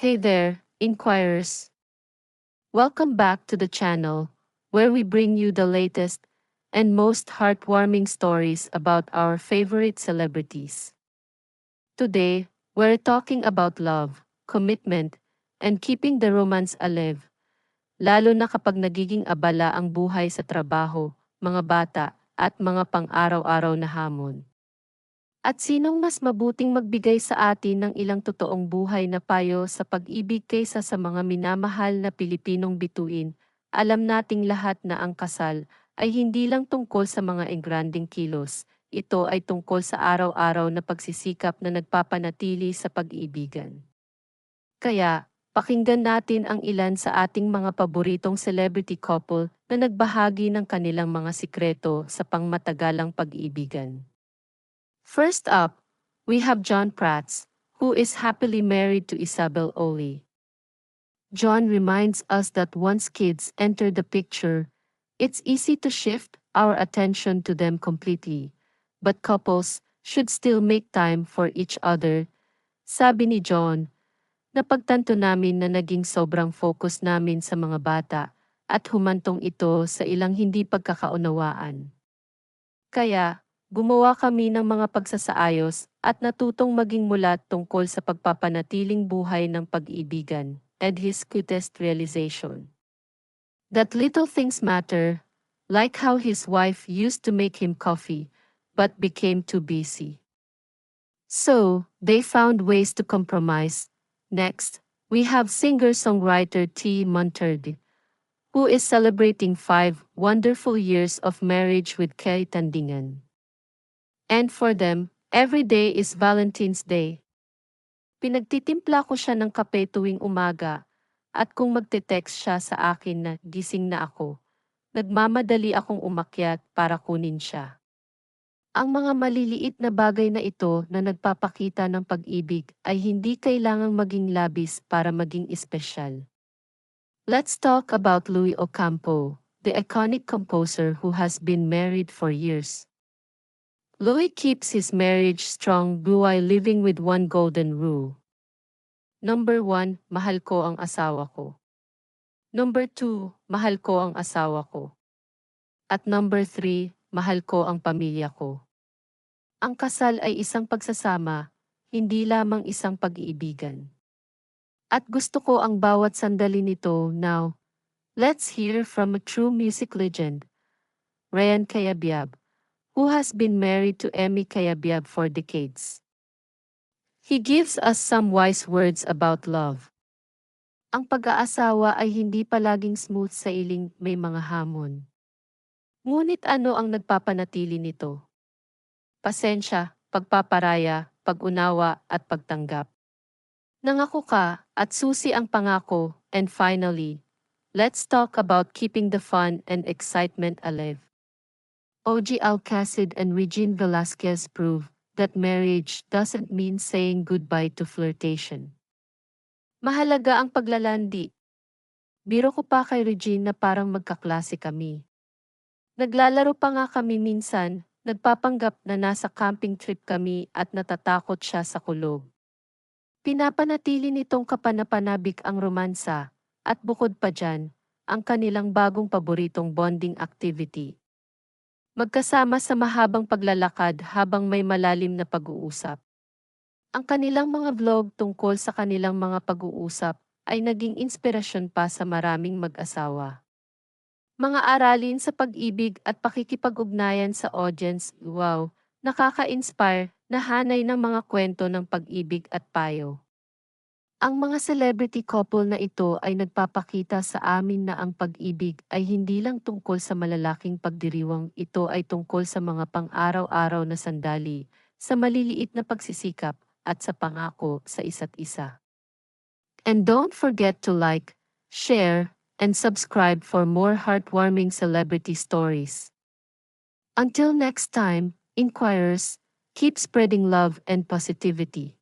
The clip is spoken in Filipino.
Hey there, inquirers. Welcome back to the channel, where we bring you the latest and most heartwarming stories about our favorite celebrities. Today, we're talking about love, commitment, and keeping the romance alive. Lalo na kapag nagiging abala ang buhay sa trabaho, mga bata, at mga pang-araw-araw na hamon. At sinong mas mabuting magbigay sa atin ng ilang totoong buhay na payo sa pag-ibig kaysa sa mga minamahal na Pilipinong bituin? Alam nating lahat na ang kasal ay hindi lang tungkol sa mga engranding kilos. Ito ay tungkol sa araw-araw na pagsisikap na nagpapanatili sa pag-ibigan. Kaya, pakinggan natin ang ilan sa ating mga paboritong celebrity couple na nagbahagi ng kanilang mga sikreto sa pangmatagalang pag-ibigan. First up, we have John Prats, who is happily married to Isabel Oli. John reminds us that once kids enter the picture, it's easy to shift our attention to them completely. But couples should still make time for each other. Sabi ni John, napagtanto namin na naging sobrang focus namin sa mga bata at humantong ito sa ilang hindi pagkakaunawaan. Kaya, gumawa kami ng mga pagsasaayos at natutong maging mulat tungkol sa pagpapanatiling buhay ng pag-ibigan and his cutest realization. That little things matter, like how his wife used to make him coffee, but became too busy. So, they found ways to compromise. Next, we have singer-songwriter T. Monterdi, who is celebrating five wonderful years of marriage with Kelly Tandingan. And for them, every day is Valentine's Day. Pinagtitimpla ko siya ng kape tuwing umaga, at kung magte-text siya sa akin na gising na ako, nagmamadali akong umakyat para kunin siya. Ang mga maliliit na bagay na ito na nagpapakita ng pag-ibig ay hindi kailangang maging labis para maging espesyal. Let's talk about Louis Ocampo, the iconic composer who has been married for years. Louis keeps his marriage strong while living with one golden rule. Number 1, mahal ko ang asawa ko. Number 2, mahal ko ang asawa ko. At number 3, mahal ko ang pamilya ko. Ang kasal ay isang pagsasama, hindi lamang isang pag-iibigan. At gusto ko ang bawat sandali nito now. Let's hear from a true music legend, Ryan Cayabyab who has been married to Emmy Kayabyab for decades. He gives us some wise words about love. Ang pag-aasawa ay hindi palaging smooth sa iling may mga hamon. Ngunit ano ang nagpapanatili nito? Pasensya, pagpaparaya, pag-unawa at pagtanggap. Nangako ka at susi ang pangako and finally, let's talk about keeping the fun and excitement alive. OG Alcacid and Regine Velasquez prove that marriage doesn't mean saying goodbye to flirtation. Mahalaga ang paglalandi. Biro ko pa kay Regine na parang magkaklase kami. Naglalaro pa nga kami minsan, nagpapanggap na nasa camping trip kami at natatakot siya sa kulog. Pinapanatili nitong kapanapanabik ang romansa, at bukod pa dyan, ang kanilang bagong paboritong bonding activity, Magkasama sa mahabang paglalakad habang may malalim na pag-uusap. Ang kanilang mga vlog tungkol sa kanilang mga pag-uusap ay naging inspirasyon pa sa maraming mag-asawa. Mga aralin sa pag-ibig at pakikipag-ugnayan sa audience, wow, nakaka-inspire na hanay ng mga kwento ng pag-ibig at payo. Ang mga celebrity couple na ito ay nagpapakita sa amin na ang pag-ibig ay hindi lang tungkol sa malalaking pagdiriwang, ito ay tungkol sa mga pang-araw-araw na sandali, sa maliliit na pagsisikap, at sa pangako sa isa't isa. And don't forget to like, share, and subscribe for more heartwarming celebrity stories. Until next time, inquirers, keep spreading love and positivity.